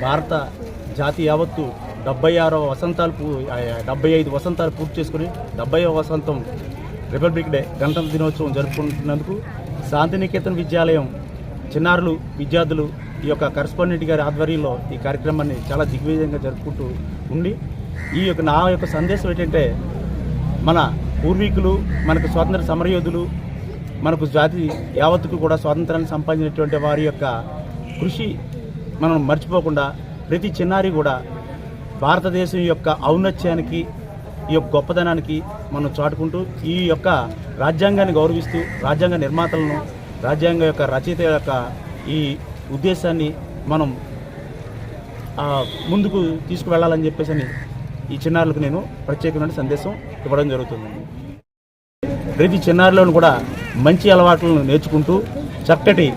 భారత జాతి యావత్తు డెబ్బై ఆరవ వసంతాలు పూ డెబ్బై ఐదు వసంతాలు పూర్తి చేసుకుని డెబ్బైవ వసంతం రిపబ్లిక్ డే గణతంత్ర దినోత్సవం జరుపుకుంటున్నందుకు శాంతినికేతన్ విద్యాలయం చిన్నారులు విద్యార్థులు ఈ యొక్క కరస్పాండెంట్ గారి ఆధ్వర్యంలో ఈ కార్యక్రమాన్ని చాలా దిగ్విజయంగా జరుపుకుంటూ ఉండి ఈ యొక్క నా యొక్క సందేశం ఏంటంటే మన పూర్వీకులు మనకు స్వాతంత్ర సమరయోధులు మనకు జాతి యావత్తుకు కూడా స్వాతంత్రాన్ని సంపాదించినటువంటి వారి యొక్క కృషి మనం మర్చిపోకుండా ప్రతి చిన్నారి కూడా భారతదేశం యొక్క ఔన్నత్యానికి ఈ యొక్క గొప్పదనానికి మనం చాటుకుంటూ ఈ యొక్క రాజ్యాంగాన్ని గౌరవిస్తూ రాజ్యాంగ నిర్మాతలను రాజ్యాంగ యొక్క రచయిత యొక్క ఈ ఉద్దేశాన్ని మనం ముందుకు తీసుకువెళ్ళాలని చెప్పేసి అని ఈ చిన్నారులకు నేను ప్రత్యేకమైన సందేశం ఇవ్వడం జరుగుతుంది. ప్రతి చిన్నారిలోనూ కూడా మంచి అలవాట్లను నేర్చుకుంటూ చక్కటి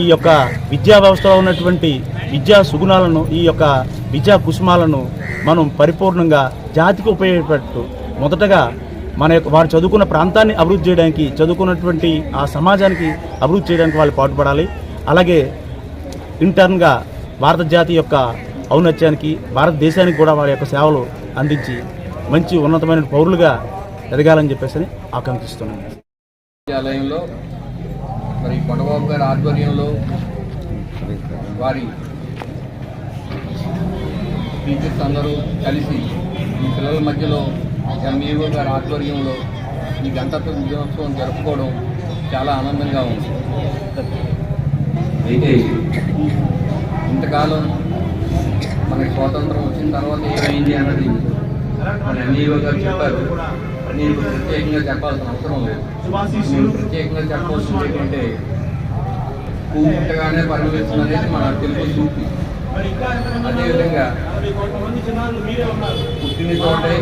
ఈ యొక్క విద్యా వ్యవస్థలో ఉన్నటువంటి విద్యా సుగుణాలను ఈ యొక్క విద్యా కుసుమాలను మనం పరిపూర్ణంగా జాతికి ఉపయోగపడుతూ మొదటగా మన యొక్క వారు చదువుకున్న ప్రాంతాన్ని అభివృద్ధి చేయడానికి చదువుకున్నటువంటి ఆ సమాజానికి అభివృద్ధి చేయడానికి వాళ్ళు పాటుపడాలి. అలాగే ఇంటర్న్గా భారత జాతి యొక్క ఔన్నత్యానికి భారతదేశానికి కూడా వారి యొక్క సేవలు అందించి మంచి ఉన్నతమైన పౌరులుగా ఎదగాలని చెప్పేసి అని ఆకాంక్షిస్తున్నాను. విద్యాలయంలో మరి కొండబాబు గారి ఆధ్వర్యంలో వారి టీచర్స్ అందరూ కలిసి ఈ పిల్లల మధ్యలో ఎంఈఓ గారి ఆధ్వర్యంలో ఈ గణతంత్ర దినోత్సవం జరుపుకోవడం చాలా ఆనందంగా ఉంది. అయితే ఇంతకాలం మనకి స్వాతంత్రం వచ్చిన తర్వాత ఏమైంది అన్నది మన ఎంఈఓ గారు చెప్పారు. నేను ప్రత్యేకంగా చెప్పాల్సిన అవసరం లేదు. నేను ప్రత్యేకంగా చెప్పాల్సింది ఏంటంటే పూర్తిగానే పరిగణిస్తుంది అనేది మన తెలుగు సూక్తి అదేవిధంగా పుట్టిన చోటే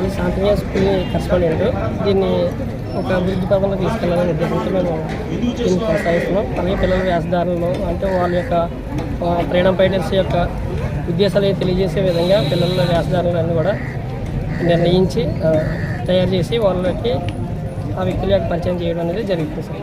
ఈ శాంతినియ స్కూల్ కరెస్పాండెంట్ దీన్ని ఒక అభివృద్ధి పదంలో తీసుకెళ్ళాలని ఉద్దేశంతో మేము దీన్ని కొనసాగిస్తున్నాం అలాగే పిల్లల వ్యాసదారులను అంటే వాళ్ళ యొక్క ఫ్రీడమ్ ఫైటర్స్ యొక్క ఉద్దేశాలు తెలియజేసే విధంగా పిల్లల వ్యాసదారులన్నీ కూడా నిర్ణయించి తయారు చేసి వాళ్ళకి ఆ వ్యక్తుల యొక్క పరిచయం చేయడం అనేది జరుగుతుంది సార్.